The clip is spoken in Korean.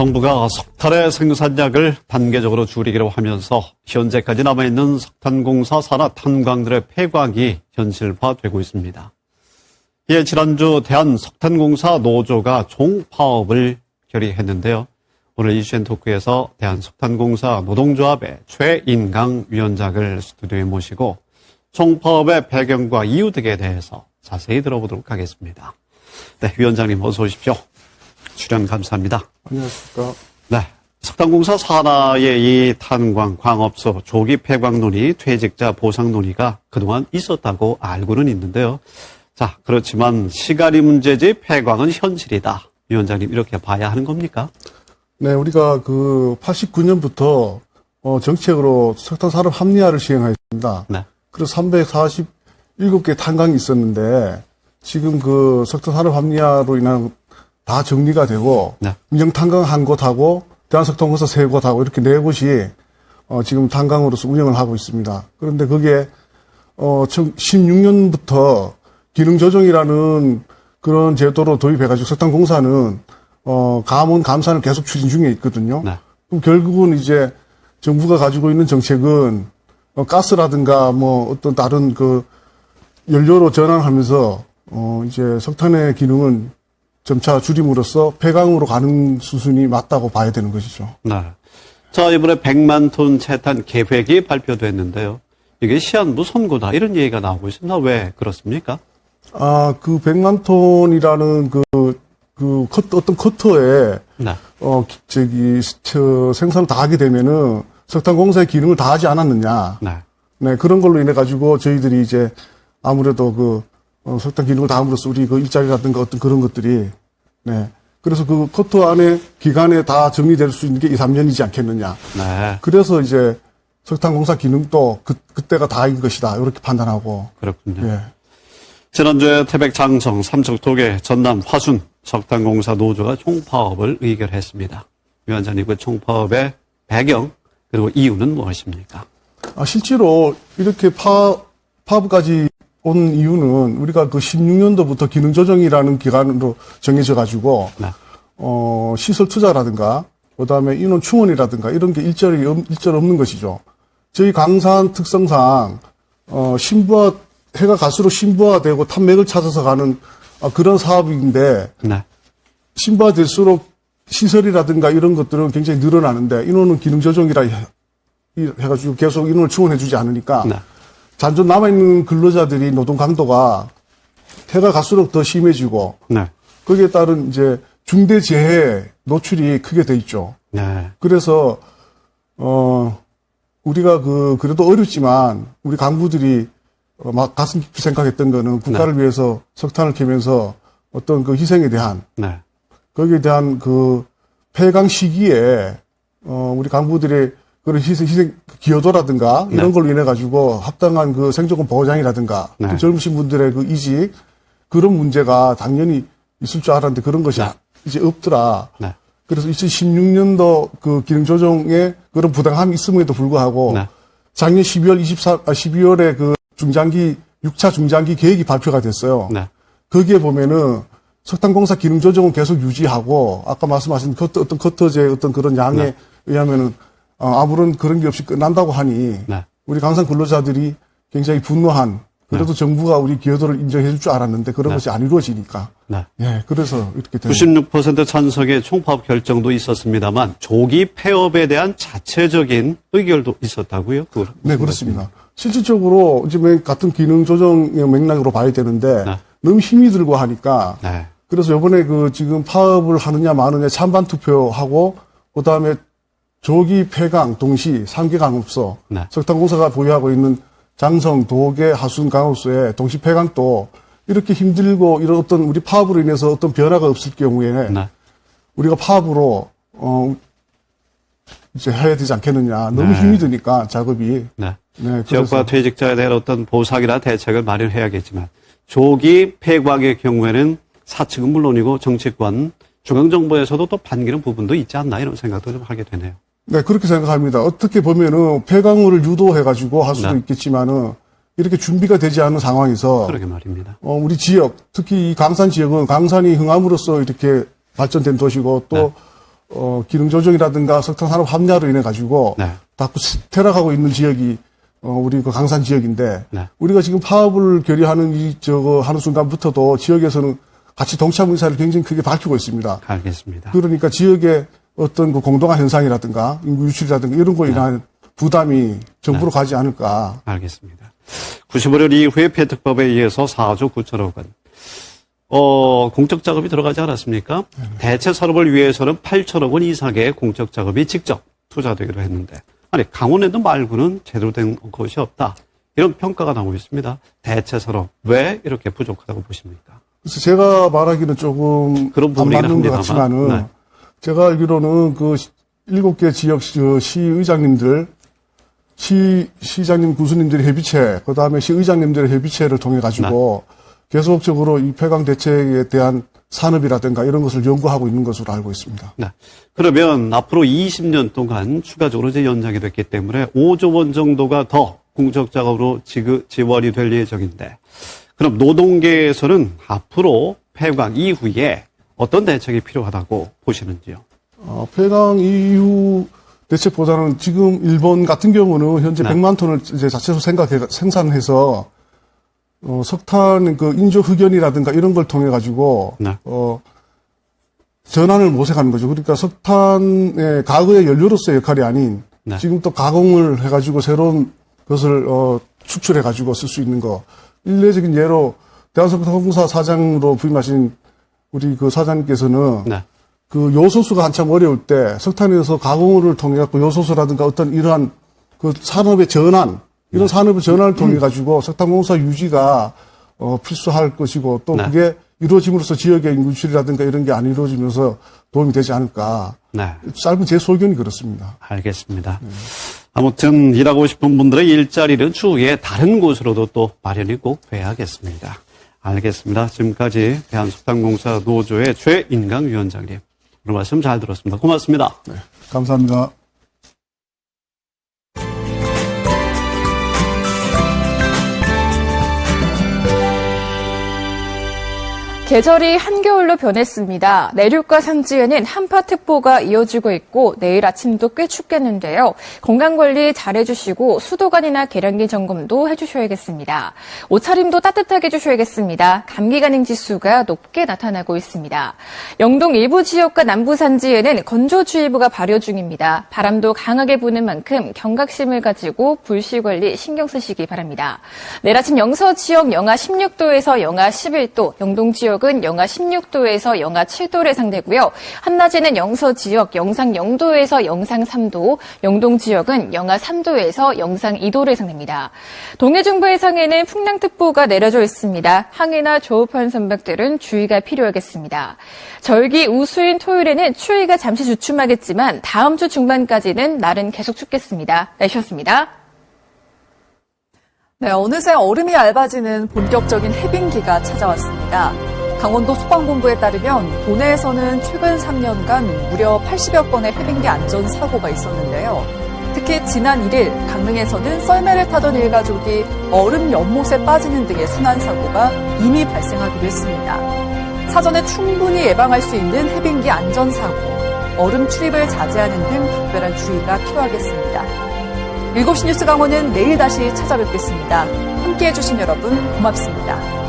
정부가 석탄의 생산량을 단계적으로 줄이기로 하면서 현재까지 남아있는 석탄공사 산하 탄광들의 폐광이 현실화되고 있습니다. 이에 지난주 대한석탄공사 노조가 종파업을 결의했는데요. 오늘 이슈엔 토크에서 대한석탄공사 노동조합의 최인강 위원장을 스튜디오에 모시고 총파업의 배경과 이유 등에 대해서 자세히 들어보도록 하겠습니다. 네, 위원장님 어서 오십시오. 출연 감사합니다. 안녕하십니까. 네. 석탄공사 산하의 이 탄광, 광업소, 조기 폐광 논의, 퇴직자 보상 논의가 그동안 있었다고 알고는 있는데요. 자, 그렇지만 시간이 문제지 폐광은 현실이다. 위원장님 이렇게 봐야 하는 겁니까? 네, 우리가 그 89년부터 어, 정책으로 석탄 산업 합리화를 시행하였습니다. 네. 그래서 347개 탄광이 있었는데 지금 그 석탄 산업 합리화로 인한 다 정리가 되고 네. 민영탄광 한 곳하고 대한석탄공사 세 곳하고 이렇게 네 곳이 어, 지금 탄광으로서 운영을 하고 있습니다. 그런데 그게 어, 16년부터 기능 조정이라는 그런 제도로 도입해가지고 석탄공사는 어, 감원 감산을 계속 추진 중에 있거든요. 네. 그럼 결국은 이제 정부가 가지고 있는 정책은 어, 가스라든가 뭐 어떤 다른 그 연료로 전환하면서 어, 이제 석탄의 기능은 점차 줄임으로써 폐광으로 가는 수순이 맞다고 봐야 되는 것이죠. 네. 자, 이번에 100만 톤 채탄 계획이 발표됐는데요. 이게 시한부 선고다. 이런 얘기가 나오고 있습니다. 왜 그렇습니까? 아, 그 100만 톤이라는 그, 그 커터, 어떤 커터에 네. 어, 기- 저기, 저, 생산을 다 하게 되면은 석탄공사의 기능을 다 하지 않았느냐. 네. 네, 그런 걸로 인해 가지고 저희들이 이제 아무래도 그, 어, 석탄 기능을 다 함으로써 우리 그 일자리라든가 어떤 그런 것들이, 네. 그래서 그 커터 안에 기간에 다 정리될 수 있는 게 2, 3년이지 않겠느냐. 네. 그래서 이제 석탄 공사 기능도 그, 그때가 다인 것이다. 이렇게 판단하고, 그렇군요. 예. 지난주에 태백 장성, 삼척 도계, 전남 화순 석탄 공사 노조가 총파업을 의결했습니다. 위원장님 그 총파업의 배경 그리고 이유는 무엇입니까? 아, 실제로 이렇게 파, 파업까지 온 이유는 우리가 그 16년도부터 기능 조정이라는 기간으로 정해져 가지고 네. 어, 시설 투자라든가 그다음에 인원 충원이라든가 이런 게 일절이 없- 일절 없는 것이죠. 저희 강산 특성상 어, 신부화 해가 갈수록 신부화되고 탐맥을 찾아서 가는 아, 그런 사업인데 네. 신부화될수록 시설이라든가 이런 것들은 굉장히 늘어나는데 인원은 기능 조정이라 해가지고 계속 인원을 충원해주지 않으니까 네. 잔존 남아있는 근로자들이 노동 강도가 해가 갈수록 더 심해지고 네. 거기에 따른 이제 중대 재해 노출이 크게 돼 있죠. 네. 그래서 어 우리가 그 그래도 어렵지만 우리 강부들이 어, 막 가슴 깊이 생각했던 거는 국가를 위해서 석탄을 캐면서 어떤 그 희생에 대한 네. 거기에 대한 그 폐강 시기에 어 우리 강부들의 그런 희생, 희생 기여도라든가 이런 네. 걸로 인해 가지고 합당한 그 생존권 보장이라든가 네. 또 젊으신 분들의 그 이직 그런 문제가 당연히 있을 줄 알았는데 그런 것이 네. 이제 없더라. 네. 그래서 2016년도 그 기능 조정에 그런 부당함이 있음에도 불구하고 네. 작년 12월 24, 아, 12월에 그 중장기 6차 중장기 계획이 발표가 됐어요. 네. 거기에 보면은 석탄공사 기능 조정은 계속 유지하고 아까 말씀하신 커터, 어떤 커터제 어떤 그런 양에 네. 의하면은 어, 아무런 그런 게 없이 끝난다고 하니 네. 우리 강산 근로자들이 굉장히 분노한 그래도 정부가 우리 기여도를 인정해 줄 줄 알았는데 그런 네. 것이 안 이루어지니까 네. 예 그래서 이렇게 된96% 찬성의 총파업 결정도 있었습니다만 조기 폐업에 대한 자체적인 의결도 있었다고요? 그걸 네, 그렇습니다. 실질적으로 맨 같은 기능 조정의 맥락으로 봐야 되는데 네. 너무 힘이 들고 하니까 네. 그래서 이번에 그 지금 파업을 하느냐 마느냐 찬반 투표하고 그다음에 조기 폐강 동시 3개 강업소 네. 석탄공사가 보유하고 있는 장성, 도계, 하순 강업소의 동시 폐강도 이렇게 힘들고 이런 어떤 우리 파업으로 인해서 어떤 변화가 없을 경우에 네. 우리가 파업으로 어 이제 해야 되지 않겠느냐 너무 네. 힘이 드니까 작업이 네. 네, 지역과 퇴직자에 대한 어떤 보상이나 대책을 마련해야겠지만 조기 폐광의 경우에는 사측은 물론이고 정치권 중앙정부에서도 또 반기는 부분도 있지 않나 이런 생각도 좀 하게 되네요. 네, 그렇게 생각합니다. 어떻게 보면은 폐광물을 유도해가지고 할 수도 네. 있겠지만은 이렇게 준비가 되지 않은 상황에서 그러게 말입니다. 어, 우리 지역, 특히 이 강산 지역은 강산이 흥함으로써 이렇게 발전된 도시고 또 네. 어, 기능 조정이라든가 석탄 산업 합리화로 인해 가지고 네. 자꾸 퇴락하고 있는 지역이 어, 우리 그 강산 지역인데 네. 우리가 지금 파업을 결의하는 이 저거 하는 순간부터도 지역에서는 같이 동참 의사를 굉장히 크게 밝히고 있습니다. 알겠습니다. 그러니까 지역의 어떤 그 공동화 현상이라든가 인구 유출이라든가 이런 거에 인한 부담이 정부로 가지 않을까. 알겠습니다. 95년 이후에 폐특법에 의해서 4조 9천억 원. 어, 공적 작업이 들어가지 않았습니까? 대체 산업을 위해서는 8천억 원 이상의 공적 작업이 직접 투자되기로 했는데, 아니, 강원에도 말고는 제대로 된 것이 없다. 이런 평가가 나오고 있습니다. 대체 산업, 왜 이렇게 부족하다고 보십니까? 그래서 제가 말하기는 조금 그런 안 맞는 것 같지만은 네. 제가 알기로는 그 시- 일곱 개 지역 시- 그 시의장님들, 시 시장님 구수님들의 협의체, 그 다음에 시의장님들의 협의체를 통해 가지고 네. 계속적으로 이 폐강 대책에 대한 산업이라든가 이런 것을 연구하고 있는 것으로 알고 있습니다. 네. 그러면 앞으로 20년 동안 추가적으로 이제 연장이 됐기 때문에 5조 원 정도가 더 공적 작업으로 지그, 지원이 될 예정인데, 그럼 노동계에서는 앞으로 폐광 이후에 어떤 대책이 필요하다고 보시는지요? 어, 폐강 이후 대책보다는 지금 일본 같은 경우는 현재 네. 100만 톤을 이제 자체로 생각해, 생산해서 어, 석탄 그 인조 흑연이라든가 이런 걸 통해 가지고 네. 어, 전환을 모색하는 거죠. 그러니까 석탄의 과거의 연료로서의 역할이 아닌 네. 지금 또 가공을 해가지고 새로운 것을 어, 축출해가지고 쓸 수 있는 거. 일례적인 예로 대한석탄공사 사장으로 부임하신 우리 그 사장님께서는 네. 그 요소수가 한참 어려울 때 석탄에서 가공을 통해 갖고 요소수라든가 어떤 이러한 그 산업의 전환 이런 산업의 전환을 통해 가지고 석탄 공사 유지가 어 필수할 것이고 또 네. 그게 이루어짐으로써 지역의 인구출이라든가 이런 게 안 이루어지면서 도움이 되지 않을까 네. 짧은 제 소견이 그렇습니다. 알겠습니다. 아무튼 일하고 싶은 분들의 일자리는 추후에 다른 곳으로도 또 마련이 꼭 돼야겠습니다. 알겠습니다. 지금까지 대한석탄공사 노조의 최인강 위원장님. 오늘 말씀 잘 들었습니다. 고맙습니다. 네, 감사합니다. 계절이 한겨울로 변했습니다. 내륙과 산지에는 한파특보가 이어지고 있고 내일 아침도 꽤 춥겠는데요. 건강관리 잘해주시고 수도관이나 계량기 점검도 해주셔야겠습니다. 옷차림도 따뜻하게 해주셔야겠습니다. 감기 가능 지수가 높게 나타나고 있습니다. 영동 일부 지역과 남부 산지에는 건조주의보가 발효 중입니다. 바람도 강하게 부는 만큼 경각심을 가지고 불씨관리 신경 쓰시기 바랍니다. 내일 아침 영서 지역 영하 16도에서 영하 11도, 영동 지역 은 영하 16도에서 영하 7도를 예상되고요. 한낮에는 영서 지역 영상 0도에서 영상 3도, 영동 지역은 영하 3도에서 영상 2도를 예상됩니다. 동해 중부 해상에는 풍랑특보가 내려져 있습니다. 항해나 조업한 선박들은 주의가 필요하겠습니다. 절기 우수인 토요일에는 추위가 잠시 주춤하겠지만 다음 주 중반까지는 날은 계속 춥겠습니다. 날씨였습니다. 네, 어느새 얼음이 얇아지는 본격적인 해빙기가 찾아왔습니다. 강원도 소방본부에 따르면 도내에서는 최근 3년간 무려 80여 건의 해빙기 안전 사고가 있었는데요. 특히 지난 1일 강릉에서는 썰매를 타던 일가족이 얼음 연못에 빠지는 등의 순환사고가 이미 발생하기도 했습니다. 사전에 충분히 예방할 수 있는 해빙기 안전사고, 얼음 출입을 자제하는 등 각별한 주의가 필요하겠습니다. 7시 뉴스 강원은 내일 다시 찾아뵙겠습니다. 함께 해주신 여러분 고맙습니다.